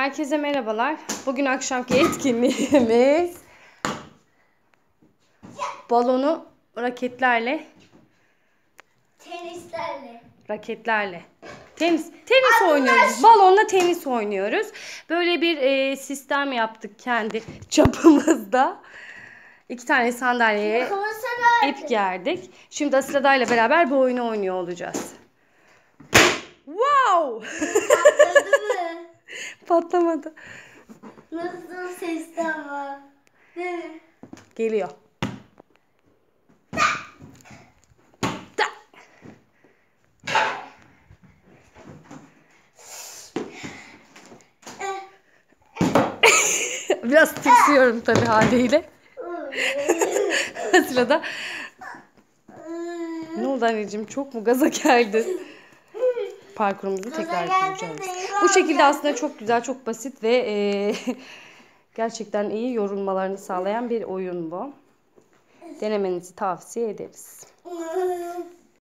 Herkese merhabalar. Bugün akşamki etkinliğimiz balonu raketlerle Tenislerle. raketlerle tenis tenis oynuyoruz. Balonla tenis oynuyoruz. Böyle bir e, sistem yaptık kendi çapımızda. İki tane sandalyeye ip gerdik. Şimdi Aslı'da ile beraber bu oyunu oynuyor olacağız. Wow! Patlamadı. Nasıl sesli ama? Değil mi? Geliyor. Da. Biraz tırsıyorum tabii haliyle. Sırada ne oldu anneciğim çok mu gaza geldin? Parkurumuzu tekrar değil, Bu şekilde aslında çok güzel, çok basit ve e, gerçekten iyi yorulmalarını sağlayan bir oyun bu. Denemenizi tavsiye ederiz.